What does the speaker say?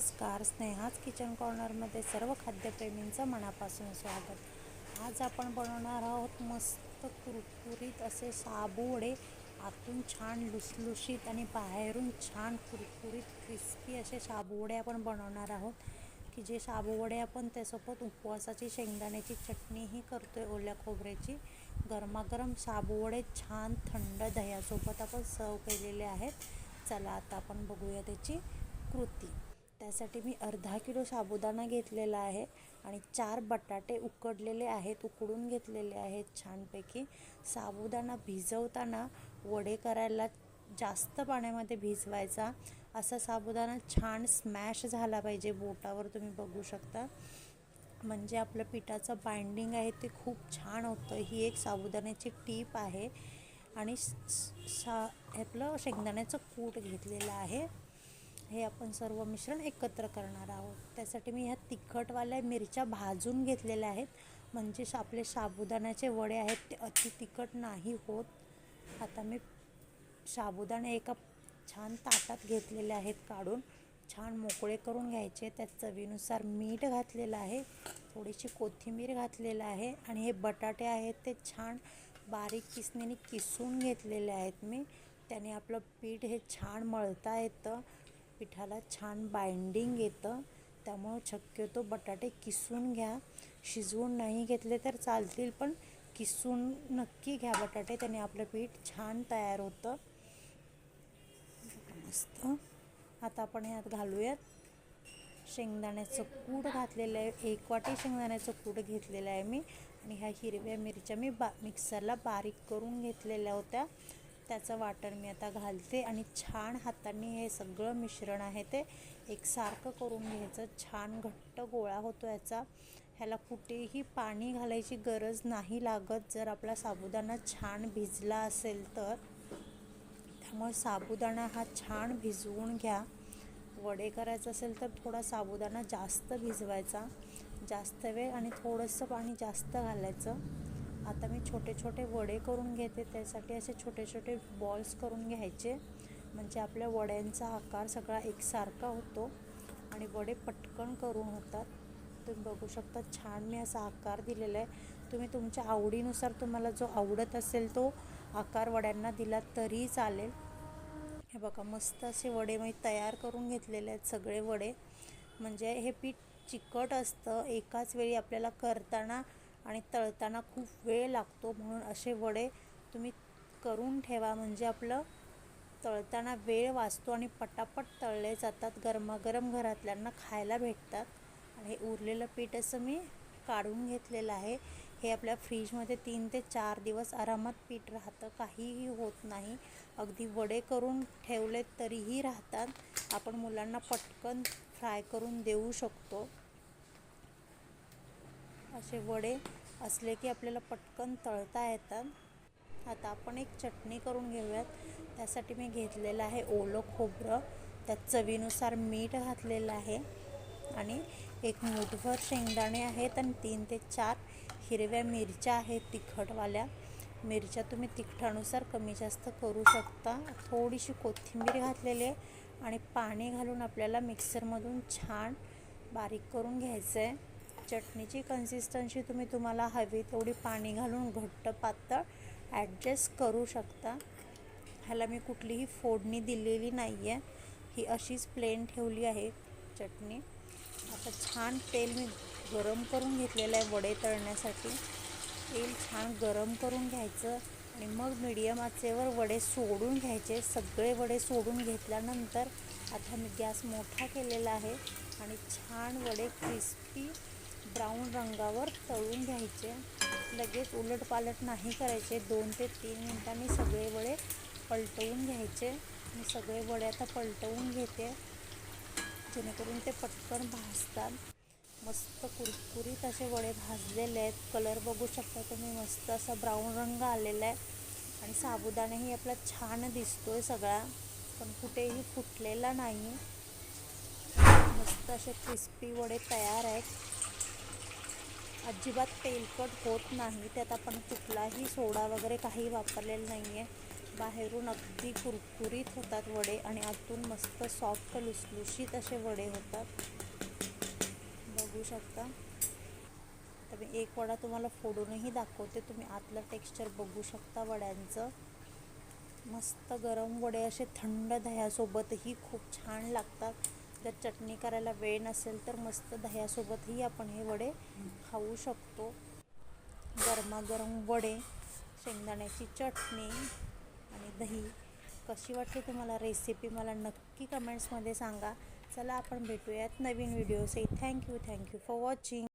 नमस्कार स्नेहाज किचन कॉर्नरमध्ये सर्व खाद्यप्रेमींचं मनापासून स्वागत. आज आपण बनवणार आहोत मस्त कुरकुरीत असे साबू वडे आतून छान लुसलुशीत आणि बाहेरून छान कुरकुरीत क्रिस्पी असे साबू वडे आपण बनवणार आहोत. की जे साबू वडे आपण त्यासोबत उपवासाची शेंगदाण्याची चटणीही करतो आहे ओल्या खोबऱ्याची. गरमागरम साबू वडे छान थंड दह्यासोबत आपण सर्व केलेले आहेत. चला आता आपण बघूया त्याची कृती. त्यासाठी मी अर्धा किलो साबुदाणा घेतलेला आहे आणि चार बटाटे उकडलेले आहेत उकडून घेतलेले आहेत छानपैकी. साबुदाणा भिजवताना वडे करायला जास्त पाण्यामध्ये भिजवायचा. असा साबुदाणा छान स्मॅश झाला पाहिजे बोटावर तुम्ही बघू शकता. म्हणजे आपलं पिठाचं बाइंडिंग आहे ते खूप छान होतं. ही एक साबुदाण्याची टीप आहे. आणि सा आपलं शेंगदाण्याचं कूट घेतलेलं आहे. हे आपण सर्व मिश्रण एकत्र करणार आहोत. त्यासाठी मी ह्या तिखटवाल्या मिरच्या भाजून घेतलेल्या आहेत. म्हणजे आपले साबुदाण्याचे वडे आहेत ते अति तिखट नाही होत. आता मी साबुदाणे एका छान ताटात घेतलेले आहेत काढून. छान मोकळे करून घ्यायचे. त्यात चवीनुसार मीठ घातलेलं आहे. थोडीशी कोथिंबीर घातलेलं आहे. आणि हे बटाटे आहेत ते छान बारीक किसणीने किसून घेतलेले आहेत मी. त्याने आपलं पीठ हे छान मळता येतं. पिठाला छान बाइंडिंग येतं. त्यामुळं शक्यतो बटाटे किसून घ्या. शिजवून नाही घेतले तर चालतील पण किसून नक्की घ्या बटाटे. त्याने आपलं पीठ छान तयार होतं. मस्त. आता आपण यात घालूयात. शेंगदाण्याचं कूड घातलेलं आहे. एक वाटी शेंगदाण्याचं कूड घेतलेलं आहे मी. आणि ह्या हिरव्या मिरच्या मी बा मिक्सरला बारीक करून घेतलेल्या होत्या. त्याचं वाटण मी आता घालते आणि छान हाताने हे सगळं मिश्रण आहे ते एकसारखं करून घ्यायचं. छान घट्ट गोळा होतो याचा. ह्याला कुठेही पाणी घालायची गरज नाही लागत. जर आपला साबुदाणा छान भिजला असेल तर. त्यामुळे साबुदाणा हा छान भिजवून घ्या. वडे करायचं असेल तर थोडा साबुदाणा जास्त भिजवायचा. जास्त वेळ आणि थोडंसं पाणी जास्त घालायचं. आता मी छोटे छोटे वडे करून घेते त्यासाठी असे छोटे छोटे बॉल्स करून घ्यायचे. म्हणजे आपल्या वड्यांचा आकार सगळा एकसारखा होतो आणि वडे पटकन करून होतात. तुम्ही बघू शकता छान मी असा आकार दिलेला आहे. तुम्ही तुमच्या आवडीनुसार तुम्हाला जो आवडत असेल तो आकार वड्यांना दिला तरी चालेल. हे बघा मस्त असे वडे मी तयार करून घेतलेले आहेत सगळे वडे. म्हणजे हे पीठ चिकट असतं एकाच वेळी आपल्याला करताना आणि तळताना खूप वेळ लागतो म्हणून असे वडे तुम्ही करून ठेवा. म्हणजे आपलं तळताना वेळ वाचतो आणि पटापट तळले जातात. गरमागरम घरातल्यांना खायला भेटतात. आणि हे उरलेलं पीठ असं मी काढून घेतलेलं आहे. हे आपल्या फ्रीजमध्ये तीन ते चार दिवस आरामात पीठ राहतं. काहीही होत नाही. अगदी वडे करून ठेवले तरीही राहतात. आपण मुलांना पटकन फ्राय करून देऊ शकतो. असे वडे असले की आपल्याला पटकन तळता येतात. आता आपण एक चटणी करून घेऊयात. त्यासाठी मी घेतलेलं आहे ओलं खोबरं. त्यात चवीनुसार मीठ घातलेलं आहे आणि एक मुठभर शेंगदाणे आहेत आणि तीन ते चार हिरव्या मिरच्या आहेत तिखटवाल्या. मिरच्या तुम्ही तिखटानुसार कमी जास्त करू शकता. थोडीशी कोथिंबीर घातलेली आहे आणि पाणी घालून आपल्याला मिक्सरमधून छान बारीक करून घ्यायचं आहे चटणीची कन्सिस्टन्सी तुम्ही तुम्हाला हवी तेवढी पाणी घालून घट्ट पातळ ॲडजस्ट करू शकता. ह्याला मी कुठलीही फोडणी दिलेली नाही आहे ही अशीच प्लेन ठेवली आहे चटणी. आता छान तेल मी गरम करून घेतलेलं आहे वडे तळण्यासाठी. तेल छान गरम करून घ्यायचं आणि मग मिडियम आचेवर वडे सोडून घ्यायचे. सगळे वडे सोडून घेतल्यानंतर आता मी गॅस मोठा केलेला आहे आणि छान वडे क्रिस्पी ब्राऊन रंगावर तळून घ्यायचे. लगेच उलटपालट नाही करायचे. दोन ते तीन मिनटांनी सगळे वडे पलटवून घ्यायचे. मी सगळे वडे आता पलटवून घेते. जेणेकरून ते पटकन भाजतात. मस्त कुरकुरीत असे वडे भाजलेले आहेत. कलर बघू शकता तुम्ही. मस्त असा ब्राऊन रंग आलेला आहे. आणि साबुदाणाही आपला छान दिसतोय सगळा. पण कुठेही फुटलेला नाही. मस्त असे क्रिस्पी वडे तयार आहेत. अजिबात तेलकट होत नाही. त्यात आपण कुठलाही सोडा वगैरे काही वापरलेलं नाही आहे बाहेरून अगदी कुरकुरीत होतात वडे आणि आतून मस्त सॉफ्ट लुसलुशीत असे वडे होतात. बघू शकता. तर मी एक वडा तुम्हाला फोडूनही दाखवते. तुम्ही आतलं टेक्स्चर बघू शकता वड्यांचं. मस्त गरम वडे असे थंड दह्यासोबतही खूप छान लागतात. जर चटणी करायला वेळ नसेल तर मस्त दह्यासोबतही आपण हे वडे खाऊ शकतो. गरमागरम वडे शेंगदाण्याची चटणी आणि दही. कशी वाटते तुम्हाला रेसिपी मला नक्की कमेंट्समध्ये सांगा. चला आपण भेटूयात नवीन व्हिडिओसही thank you thank you for watching